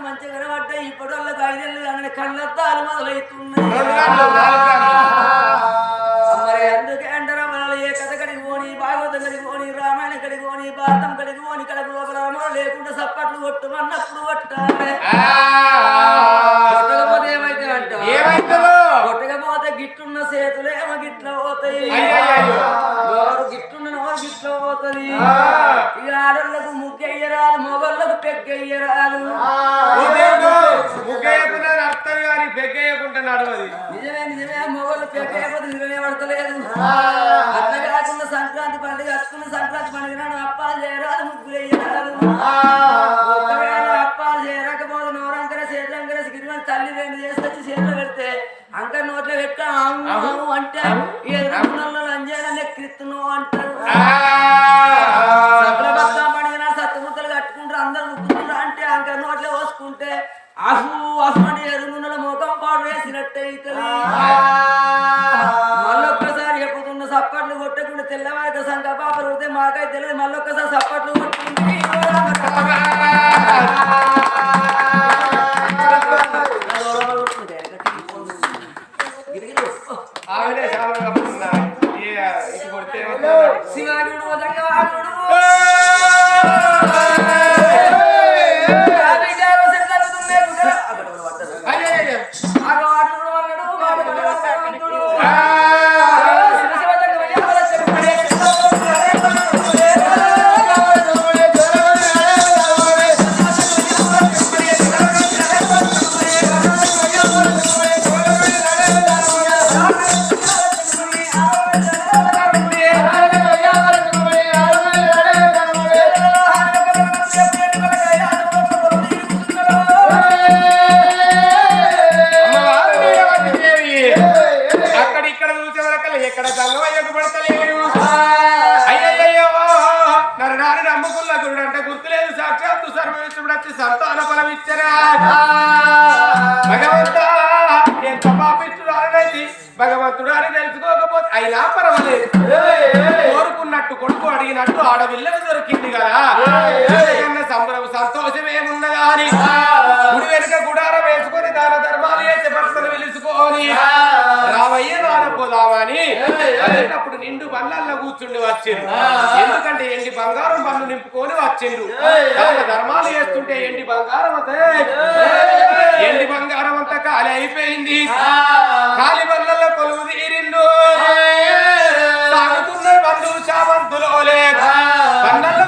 కళ్ళు మంచిగా కనబడ్డాయి ఇప్పుడు వాళ్ళకి ఐదేళ్ళు కానీ కళ్ళద్దాలు మొదలవుతున్నాయి. మరి అందుకే అంటారా ఏ కథ కడిగి పోని భాగవతం కడిగి పోని రామాయణ కడిగి పోని భారతం కడిగి పోని కడకు లోపల లేకుండా సప్పట్లు కొట్టమన్నప్పుడు కొట్టాలి. కొట్టకపోతే ఏమైతే అంట? ఏమైతుందో? కొట్టకపోతే గిట్టున్న చేతులు ఏమో గిట్ల పోతాయి. అయ్యయ్యో. నోరు గిట్ల పోతుంది ముగ్గెయ్యరాదు మొగోళ్ళకు ముగ్గేయకుండా నడుస్తుంది కానీ పెగ్గేయకుండా నడవది నిజమే నిజమే మొగోళ్ళు పెగ్గేయకపోతే నిజమే పడతలేదు. అట్లా కాకుండా సంక్రాంతి పండుగ సంక్రాంతి పండుగ నాడు అప్పాలు చేయరాదు ముగ్గులు వేయరాదు ఒకవేళ అప్పాలు చేయరాకపోతే నోరంకర చేతులంకర గిరిమని తల్లి రెండు చేసుకొచ్చి చేతులు పెడితే అంక నోట్లో పెట్ట అంటే అంజాలని ఎక్కిస్తున్నావు అంటారు. పోసుకుంటే అహు అహు అని ఎదుగున్న ముఖం పాడు వేసినట్టే అవుతుంది మళ్ళొక్కసారి చెప్పుతున్న సప్పట్లు కొట్టకుండా తెల్లవారిక సంఘ పాపలు కొడితే మాకై తెలియదు మళ్ళొక్కసారి సప్పట్లు కొట్టింది ఆవిడే చాలా భగవంతుడు అని తెలుసుకోకపోతే అయినా పర్వాలేదు. కోరుకున్నట్టు కొడుకు అడిగినట్టు ఆడపిల్లకు దొరికింది కదా. సంబరం సంతోషం ఏమున్నదా అని గుడి వెనుక గుడారం వేసుకొని దాన ధర్మాలు చేసే భర్తను రావయ్య రానపోదామని అప్పుడు నిండు బండ్లల్లో కూర్చుండి వచ్చిండు ఎందుకంటే ఎండి బంగారం బండ్లు నింపుకొని వచ్చిండు ధర్మాలు చేస్తుంటే ఎండి బంగారం అంతే ఎండి బంగారం అంతా ఖాళీ అయిపోయింది. ఖాళీ బండ్లలో కొలువు తీరిండు సాగుతున్న బంధువు చామంతులో లేక బండల్లో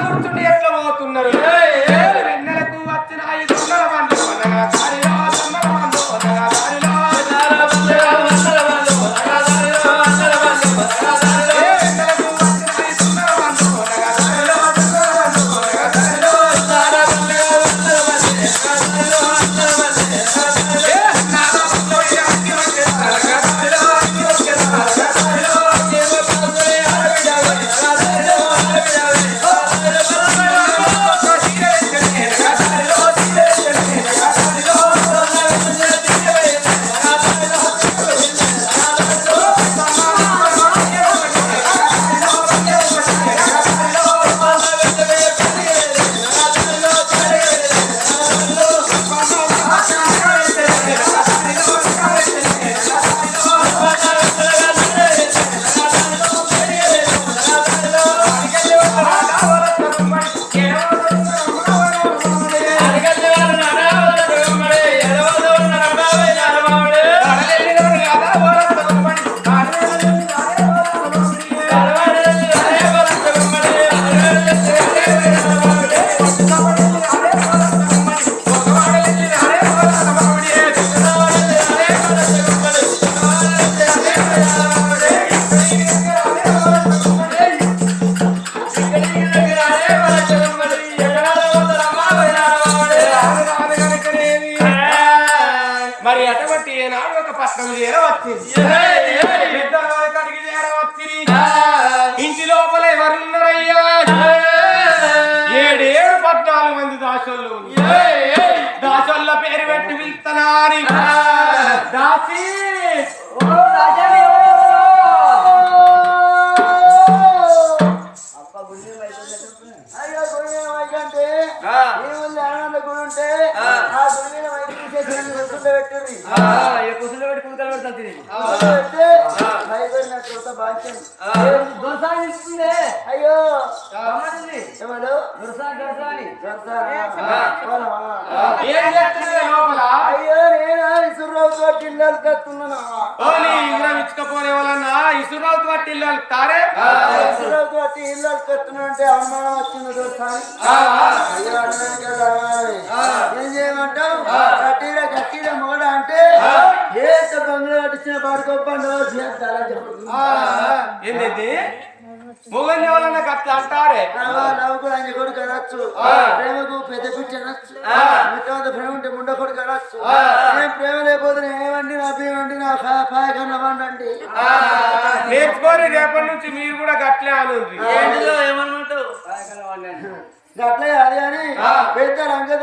పద్నాలుగు మంది దాసోళ్ళు దాసోళ్ళ పేరు పెట్టి పిలుస్తున్నాని. దాసి. పెట్టిర్రి కుసులు పెట్టి పెడతాను అయ్యో. ఎవరు? దొరసాని దొరసాని. దొరసారా? పోదామా? ఏం చేస్తున్నది లోపల? అయ్యో నేను? ఇసురుతో కిల్లలు కత్తున్నాను ఓ నీ ఇంద్రం ఇచ్చుకపోనే వాళ్ళన్నా ఇసురావు పట్టి ఇల్లు తారే కత్తున్నా అంటే అనుమానం వచ్చింది దొరసాని. అయ్యో మొగని వాళ్ళన్నా అట్లా అంటారే? నవ్వుకు ఆయన కొడుకు అనొచ్చు. ప్రేమకు పెద్ద పిచ్చి అనొచ్చు. మిగతా ప్రేమ ఉంటే ముండ కొడుకు అనొచ్చు. ఏం ప్రేమ లేకపోతే ఏమండి నా ఏమండి నా పాయకన్న నేర్చుకొని రేపటి నుంచి మీరు కూడా గట్లే ఏమనుకుంటావు అట్లే అది అని పెద్ద రంగత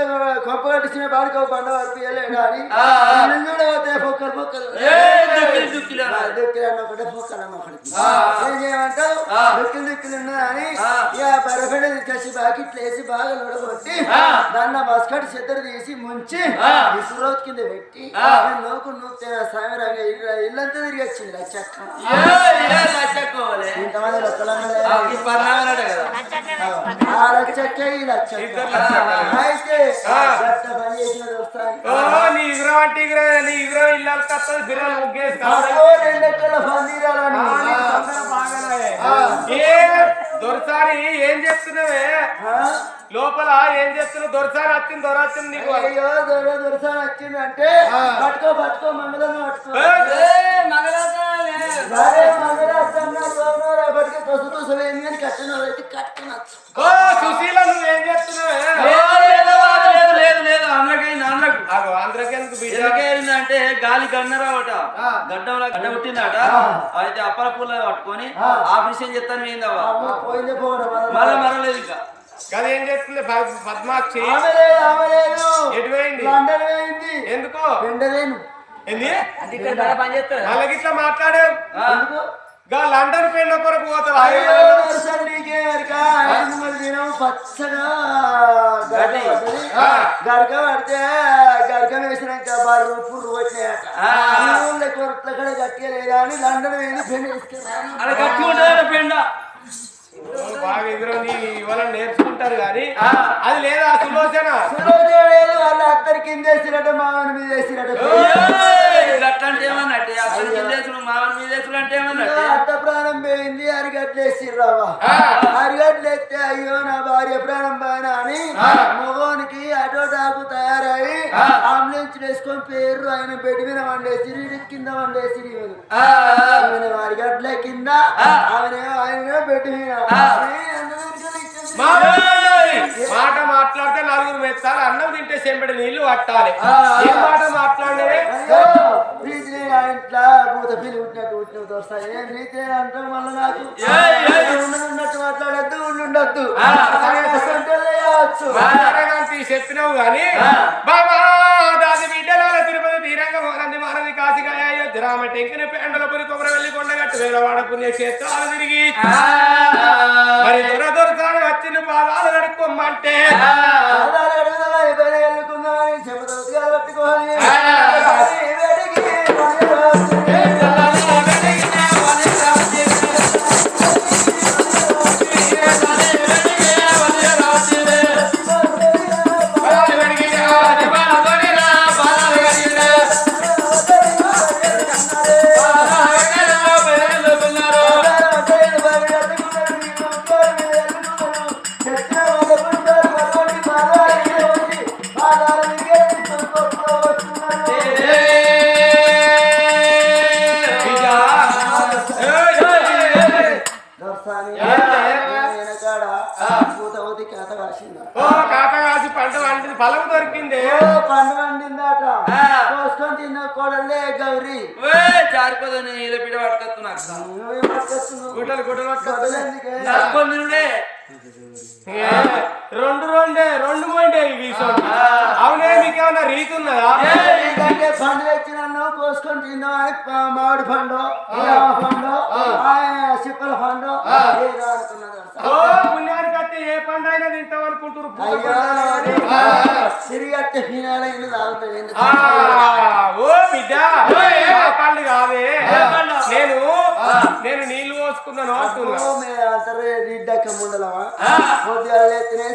అని కూడా పోతే పొక్కలు పొక్కలు దుక్కిలు పొక్కలు ఏం చేయమంటావు దుక్కిలు దుక్కిలు ఉన్నదని ఇక బరగడ తీసుకొచ్చి బాకిట్లు వేసి బాగా నొడగొట్టి దాన్ని మస్కట్ చెద్దరు తీసి ముంచి ఇసురోత్ కింద పెట్టి నేను నోకు నూతే సామిరంగా ఇల్లంతా తిరిగి వచ్చింది లచ్చక్క ఇంతమంది లెక్కలన్నా ఈ నీ అంటే నీ బిర్రలు ఏ దొరసారి ఏం చెప్తున్నావే? లోపల ఏం చెప్తున్నావు? దొరసారి వచ్చింది దొర వచ్చింది నీకు. అయ్యో దొర దొరసాని వచ్చిందంటే పట్టుకో పట్టుకో మంగళం పట్టుకో. అరే సుశీల నువ్వు ఏం చెప్తున్నావే ఆగో ఆంధ్రకెందుకు బిడ్డ? అంటే గాలి గన్నరావట. గడ్డంలో గడ్డ పుట్టిందట అయితే అప్పల పూల పట్టుకొని ఆపరేషన్ చేస్తాను ఏందవ్వ మళ్ళా మరలేదు ఇంకా. కదా ఏం చెప్తుంది ప- పద్మాక్షి. లేదు లేదు. ఎటు పోయింది? ఎందుకు? ఏంది? వాళ్ళకి ఇట్లా గా లండన్ పెళ్ళ కొరకు దినం పచ్చగా. గడక పడితే గడక వేసినాక బారు ఈ ఊళ్ళో కొరట్ల కూడా గట్టిగా లేదా అని లండన్ గట్టి ఉంటుంది పెండ. బాగా ఎదురు ఇవాళ నేర్చుకుంటారు కానీ అది లేదా సులోచన? సులోచన వాళ్ళ అత్తరి కింద వేసినట్టు మామని మీద వేసినట్టు. అంటే ఏమన్నట్టే? అత్త ప్రాణం పోయింది అరిగట్లు వేసిర్రావా అరిగట్లు ఎత్తే అయ్యో నా భార్య ప్రాణం పైన అని మగోనికి అటో డాకు తయారై అంబులెన్స్ వేసుకొని పేర్లు ఆయన బెడ్ మీద వండేసి కింద వండేసి ఆమె అరిగట్లే కింద ఆమె ఆయన బెడ్ మీద. మాట మాట్లాడితే నలుగురు మెచ్చాలి అన్నం తింటే సెంబడి నీళ్ళు పట్టాలి. ఏ మాట మాట్లాడడానికి చెప్పినావు గాని బాబా దాది బిడ్డలాల తిరుపతి తీరంగ కాశీకాయ అయోధ్య రామ టెంకిన పేండల పురి కొబ్బర వెళ్ళి కొండగట్టు వేలవాడ పుణ్యక్షేత్రాలు తిరిగి. మరి దొర పాదాలు மாட்டேன் ఓ కాక కాసి పంట వండింది ఫలం దొరికింది. పండు వండిందాట కోసుకొని తిన్న కోడలే గౌరీ. జారిపోదని ఇలా పిడ పట్టుకొస్తున్నా నువ్వేం పట్టుకొస్తున్నావు? గుడ్డలు రెండు రెండే రెండు మొండే ఇవి. అవునే మీకేమన్నా రీతి ఉన్నదా? ఎందుకంటే పండు తెచ్చినాను కోసుకొని తిందామని ప- మామిడి పండు పండు ఆ, సిప్పల పండు పుణ్యానికి వస్తే ఏ పండు అయినా తింటాం అనుకుంటారు అయ్యో తిరిగి అట్టే ఫినాల ఇల్లు తాగుతాడు ఎందుకు? ఆ, ఓ బిడ్డ పళ్ళు కాదే. నేను నేను నీళ్ళు పోసుకున్నాను అంటున్నా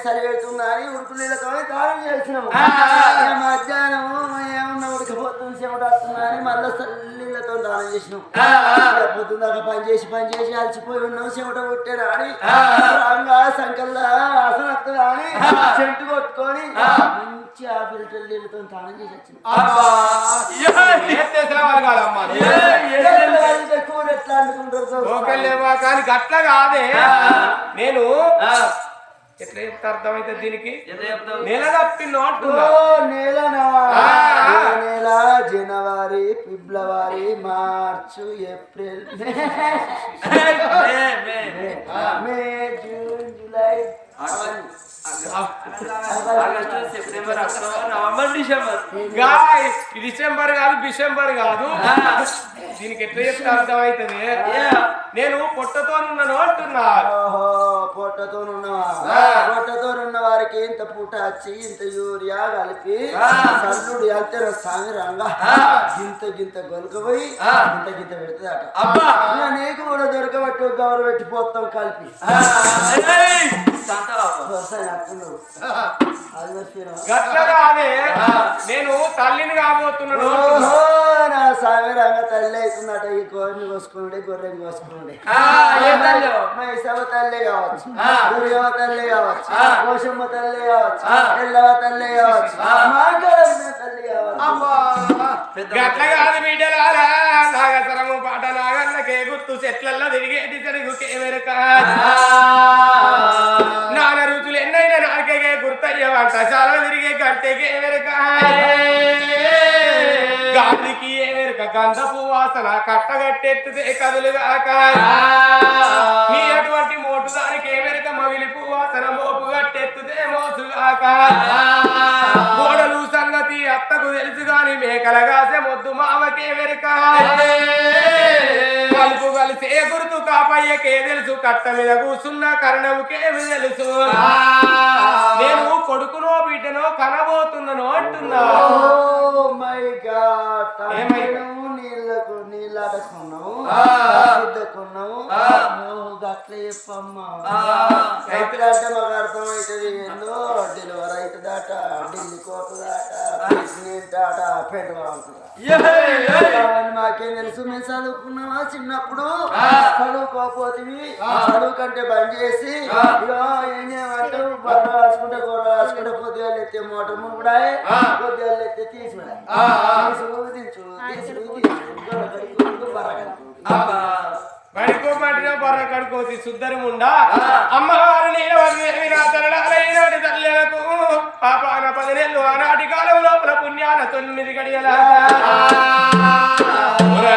సరి పెడుతున్నా అని ఉడుకు నీళ్ళతో తాళం చేసినాము మధ్యాహ్నం ఏమన్నా ఉడకపోతుంది చెమట వస్తున్నా అని మళ్ళీ దానం చేసినాం పొద్దున్నాక పని చేసి పని చేసి అలసిపోయి ఉన్నాం చెమట కొట్టారు అని. రంగా సంకల్లా అసలు అని చెట్టు కొట్టుకొని మంచి ఆ ఫిల్టర్ నీళ్ళతో దానం చేసి వచ్చినాం. కూర ఎట్లా అనుకుంటారు గట్ల కాదే. నేను ఎట్లా చెప్తే అర్థమైతే దీనికి? నెల తప్పిన అంటున్నా. ఓ నెలనా? ఆ. ఏ నెల? జనవరి ఫిబ్రవరి March April May, June July. August. September October November December. Guy ఇది డిసెంబర్ కాదు డిసెంబర్ కాదు. దీనికి ఎట్లా చెప్తే అర్థమైతుంది? నేను పొట్టతో ఉన్నాను అంటున్నా ఓహో పొట్టతో పొట్టతో ఉన్న వారికి ఇంత పూట వచ్చి ఇంత యూరియా కలిపి సల్లుడు వెళ్తారు సామి రంగా గింత గింత గొలకపోయి గింత గింత పెడుతుందట. అబ్బా! నీకు కూడా దొరకబట్టి గౌరవ పెట్టి పోతాం కలిపి. నేను తల్లిని కాబోతున్నాను నా తల్లి అవుతుందట ఈ గొర్రెని కోసుకుండే గొర్రెని కోసుకుండే తల్లి? మైసవ తల్లి కావచ్చు దుర్గవ తల్లి కావచ్చు కోశమ్మ తల్లి కావచ్చు ఎల్లవ తల్లి కావచ్చు మాంగళమ్మ తల్లి కావచ్చు. బిడ్డలారా నాగసరము పాట నాగన్నకే గుర్తు చెట్లల్లో తిరిగేటి చెరుగుకే వెరక నాకే గుర్తయ్య వంట చాలా తిరిగే గంటకే ఎవరిక గాలికి ఎవరిక వెరక గంధపు వాసన కట్టగట్టెత్తుతే కదులుగాక. నీ అటువంటి మోటు దానికి ఏ వెరక మగిలి వాసన మోసుగాక గోడలు సంగతి అత్తకు తెలుసు గాని మేకల కాసే మొద్దు మామకే వెరక. కలుపు కలిసి ఏ గుర్తు కాపయ్యకే తెలుసు కట్ట మీద కూసున్న కరణముకేమి తెలుసు. నేను కొడుకునో బిడ్డనో కనబోతున్నాను అంటున్నా. ఓ మై గాడ్ ఏమై- నువ్వు నీళ్ళకు నీళ్ళాటకున్నావు మాకేం తెలుసు? మేము చదువుకున్నామా చిన్నప్పుడు? చదువుకోపోతుంది చదువు కంటే బంద్ చేసి ఏం బర్ర రాసుకుంటే గొర్రె రాసుకుంటే పొద్దుగా ఎత్తే మోటార్ మునుగుడాయి పొద్దుగా ఎత్తే తీసుకుడా కడుకోతి సుద్దరముండా అమ్మవారు నీలవరి నా తరడాలైనటి తల్లులకు పాపాన పది నెలలు ఆనాటి కాలం లోపల పుణ్యాన తొమ్మిది గడియల.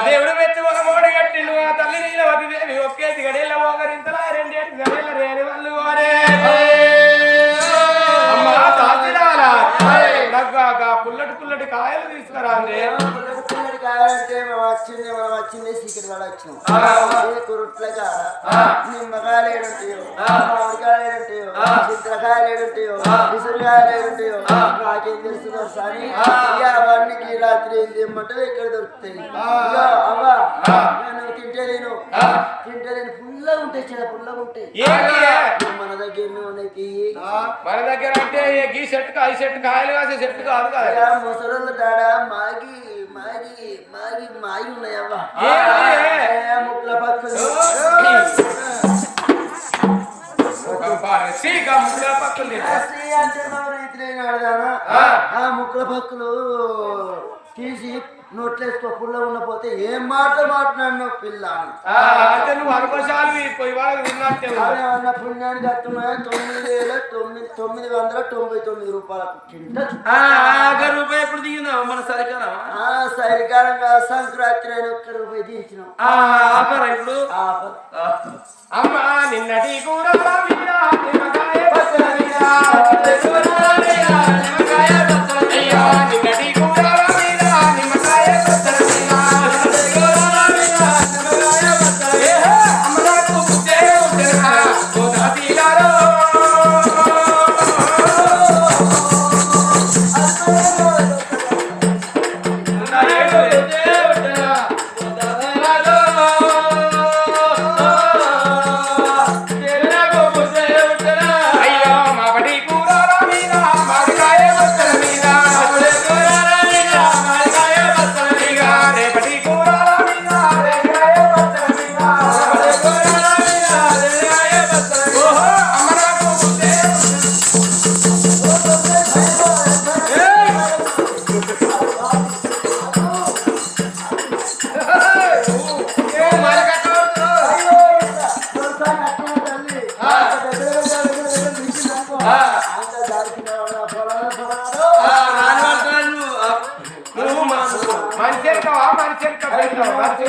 దేవుడు మెచ్చి ఒక మోడి కట్టిండు. ఆ తల్లి నీలవతి దేవి ఒక్కేసి గడియల మోగరింతలా రెండేటి గడియల రేణి వాళ్ళు వారే. పుల్లటి పుల్లటి కాయలు తీసుకురా వచ్చింది మనం వచ్చింది సీక్రెట్ వాడు వచ్చినాం కాడ నిమ్మకాయలు ఏడుంటాయో మామిడికాయలు ఏడుంటాయో చింతకాయలు ఏడుంటాయో విసురుకాయలు ఏడుంటాయో నాకేం రాత్రి ఏం ఇక్కడ దొరుకుతాయి. అవ్వా తింటే నేను తింటే నేను పుల్లగా ఉంటాయి చాలా పుల్లగా ఉంటాయి. మన దగ్గర మన దగ్గర అంటే ఈ సెట్ ఈ సెట్ కాయలు కాసే సెట్ కాదు కదా. ముసలోళ్ళ దాడ మాగి మాగి మాగి మాగి ఉన్నాయి అవ్వా. ఏంటి? ఏ ముక్కల పక్కన. అంటే రైతులైన ఆడదానా ఆ ముక్కల పక్కలు తీసి నోట్లేసుకో పుల్ల ఉన్న పోతే ఏం మాట మాట్లాడినావు పిల్ల. అంటే నువ్వు అనుకోసాలు అన్న పుణ్యానికి వస్తున్నాయి తొమ్మిది వేల తొమ్మిది తొమ్మిది వందల తొంభై తొమ్మిది రూపాయలకు కింద రూపాయి ఎప్పుడు మన సరికాలం ఆ? సరికాలంగా సంక్రాంతి అని ఒక్క రూపాయి ఆపరా ఇప్పుడు. అమ్మా నిన్నటి కూర ఓ నువ్వు మనిషి మనిషి మనిషి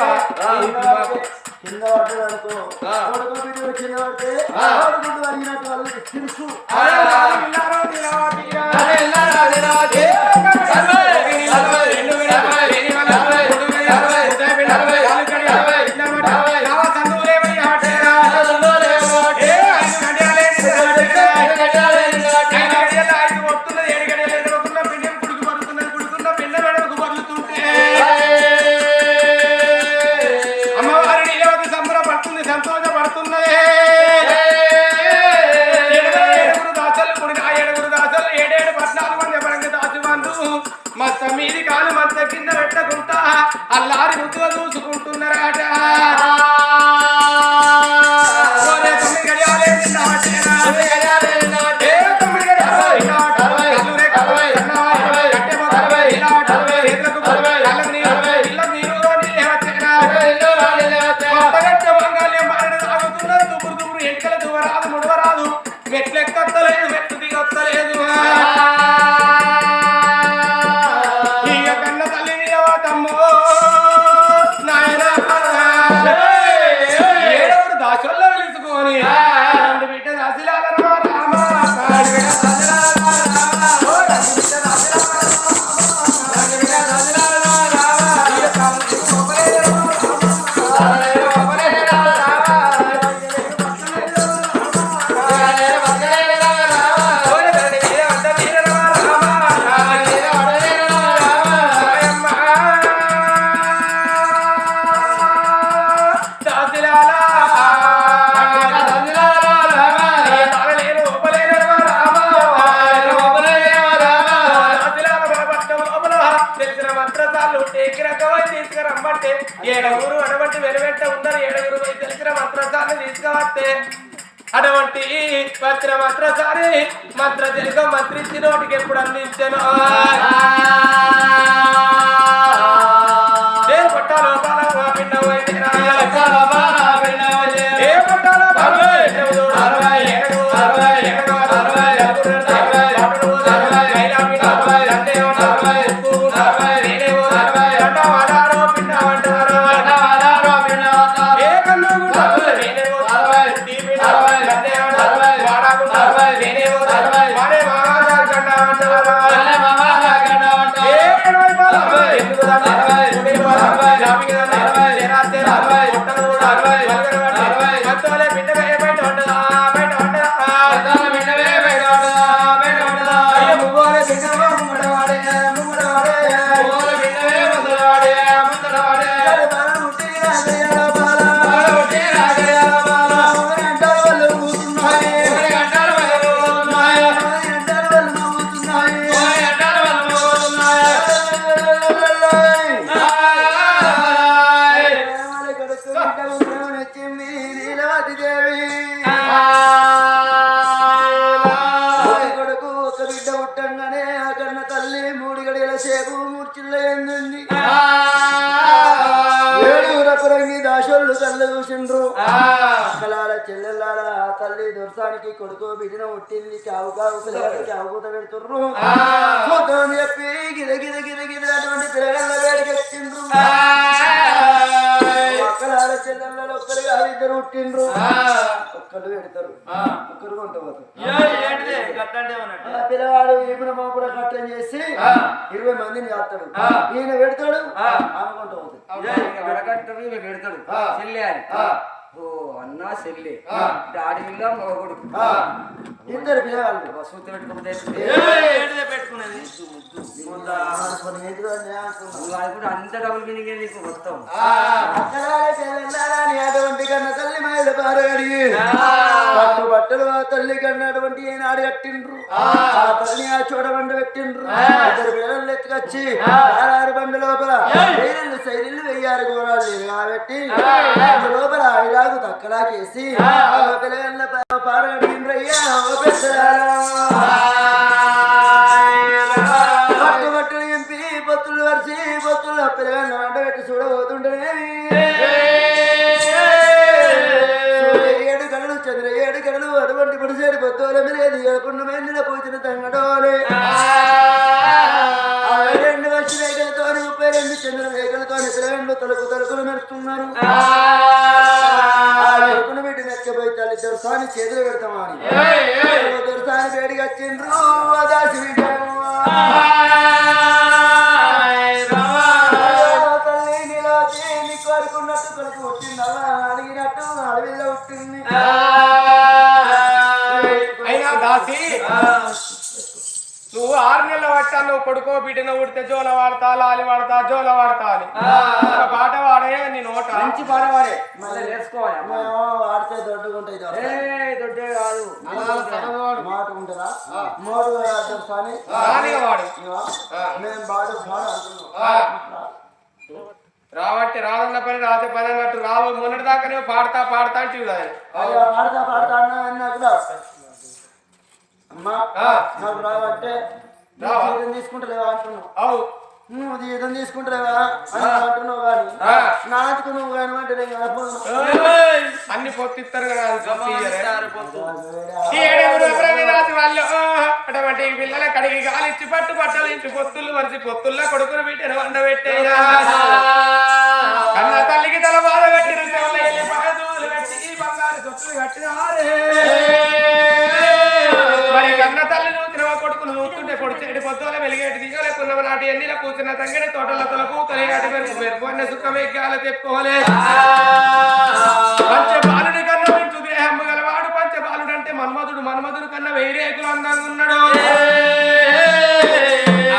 వీరి కాలు అంత కింద పెట్టకుంటా అల్లారి ముద్దుగా చూసుకుంటున్నారట అటువంటి మంత్ర మంత్రసారి మంత్ర తెలుగు మంత్రించి నోటికి ఎప్పుడు అందించను. వాడికి కొడుకో విడిన ఒట్టిల్లి చావుగా కావు కావు పెడుతుర్రు. చూద్దాం చెప్పి గిర గిర గిర గిర అటువంటి పిల్లగల్ల వేడికి వచ్చిండ్రు. ఒక్కలాడ చెల్లెళ్ళలో ఒక్కరు ఇద్దరు పుట్టిండ్రు. ఒక్కరు పెడతారు. ఒక్కరు కొంటపోతారు పిల్లవాడు ఏమిన కట్టం చేసి ఇరవై మందిని చేస్తాడు. ఈయన పెడతాడు ఆమె కొంటపోతాడు పెడతాడు. అన్నా చెల్లి. డాడీగా మగ కొడుకు ఇద్దరు పిల్లవాళ్ళు అంత డబ్బులు పినిగే నీకు మొత్తం? అటువంటి కన్న తల్లి మహిళ పారగడి పట్టు బట్టలు ఆ తల్లి కన్నటువంటి ఏనాడు కట్టిండ్రు. ఆ. తల్లి ఆ చూడబండ పెట్టిండ్రు ఇద్దరు పిల్లలు ఎత్తుకొచ్చి ఆరారు బండ లోపల వేరెళ్ళు శైలిలు వెయ్యారు గోరాలు కాబట్టి లోపల ఇలాగ తక్కలాకేసి పిల్లగన్న చేతులు పెడతామా అని. దొరసాని వేడికి వచ్చిండ్రు దాసి కోరుకున్నట్టు పుట్టిందా. అడిగినట్టు అడవిలో పుట్టింది. అయినా దాసి. నువ్వు ఆరు నెలల పట్టా నువ్వు కొడుకో బిడ్డను ఉడితే జోల వాడతా లాలి వాడతా జోల వాడతా అని. ఒక పాట వాడే నీ నోట. మంచి పాడవాడే మళ్ళీ నేర్చుకోవాలి అమ్మ. మేము ఆడితే దొడ్డుకుంటాయి దొడ్డే కాదు. మాట ఉంటుందా? మోడు రానిగా వాడు. మేము బాడు. రావట్టి రాదన్న పని రాతే పని అన్నట్టు రావు. మొన్నటి దాకా నువ్వు పాడతా పాడతా అంటే పాడతా పాడతా అన్నా అన్నా కూడా అమ్మా. నాకు రావంటే? జీతం తీసుకుంటలేవా అంటున్నావు అవు నువ్వు జీతం తీసుకుంటలేవా అని అంటున్నావు కానీ ఆ. నాటుకు నువ్వు కానీ అంటే నేను కాకపోను. అన్ని పొత్తిస్తారు అటువంటి పిల్లల కడిగి గాలిచ్చి పట్టు బట్టలు ఇంటి పొత్తులు మరిచి పొత్తుల్లో కొడుకును బిడ్డను వండబెట్టేరా తొలకు తొలిగాటి మెరుపు మెరుపు అన్న సుఖమే గాలి తెప్పుకోలే పంచబాలుడి కన్నా మించు దేహము గలవాడు పంచబాలుడు అంటే మన్మధుడు మన్మధుడు కన్నా వెయ్యి రేకులు అందంగా ఉన్నాడు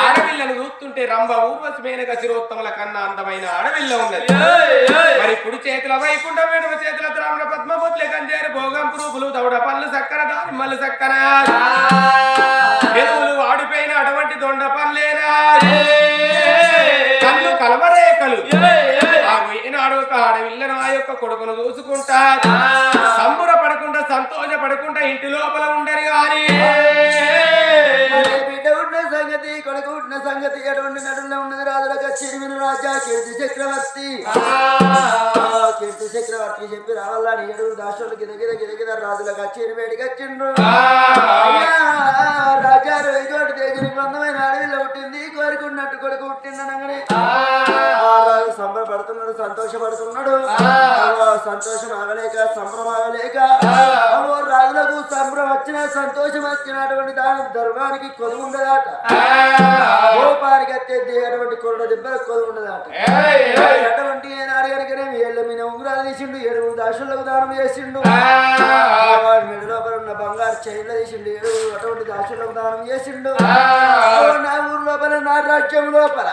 ఆడపిల్లను చూస్తుంటే రంభ ఊర్వశి మేనక శిరోత్తముల కన్నా అందమైన ఆడపిల్ల ఉన్నది మరి కుడి చేతుల వైకుంఠ వేడుక చేతుల ద్రావణ పద్మపుత్లే కంజేరు భోగం పురుగులు దౌడ పళ్ళు సక్కన దానిమ్మలు సక్కన ఎరువులు వాడిపోయిన అటువంటి దొండ పళ్ళేనా యొక్క కొడుకును చూసుకుంటా సంబుర పడకుండా సంతోష పడకుండా ఇంటి లోపల ఉండరు ఉన్న సంగతి కొడుకు ఉన్న సంగతి ఎటువంటి నడుల్లో ఉన్నది రాజులకు చిరుమిన రాజా కీర్తి చక్రవర్తి. కీర్తి చక్రవర్తి చెప్పి రావాలని ఏడుగురు దాసులు గిద గిద గిద గిద రాజులకు చిరు వేడికి వచ్చిండ్రు. రాజా రోజోటి దగ్గరికి అందమైన అడవిలో పుట్టింది కోరుకున్నట్టు కొడుకు రాజు సంబరపడుతున్నాడు సంతోషపడుతున్నాడు. సంతోషం ఆగలేక సంబరం ఆగలేక రాజులకు సంబరం వచ్చిన సంతోషం వచ్చినటువంటి దాని ధర్మానికి కొలువు ఉండదాట. కోపానికి అత్తే అటువంటి కొరడ దెబ్బల కొలువు ఉండదాట. అటువంటి ఏనాడు కనుకనే ఏళ్ళ మీద ఉంగరాలు తీసిండు ఏడుగురు దాసులకు దానం చేసిండు. వాడి మెడ లోపల ఉన్న బంగారు చైన్లు తీసిండు అటువంటి దాసులకు దానం చేసిండు. నా ఊరు లోపల నా రాజ్యం లోపల.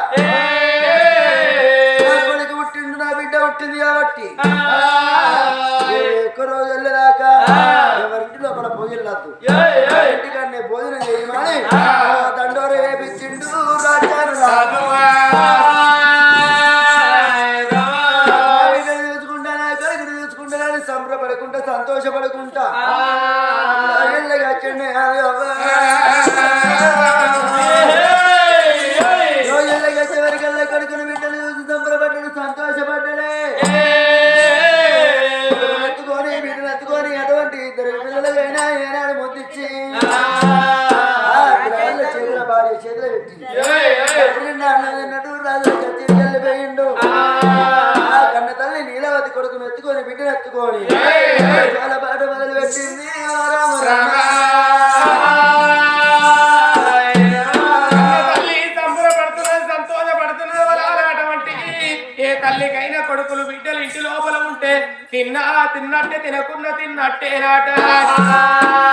కొడుకు పుట్టిండు నా బిడ్డ పుట్టింది కాబట్టి. ఒక్క రోజు వెళ్ళదాకా ఎవరింటి లోపల భోజనలద్దు ఇంటికన్నే భోజనం చేయమని తినకున్న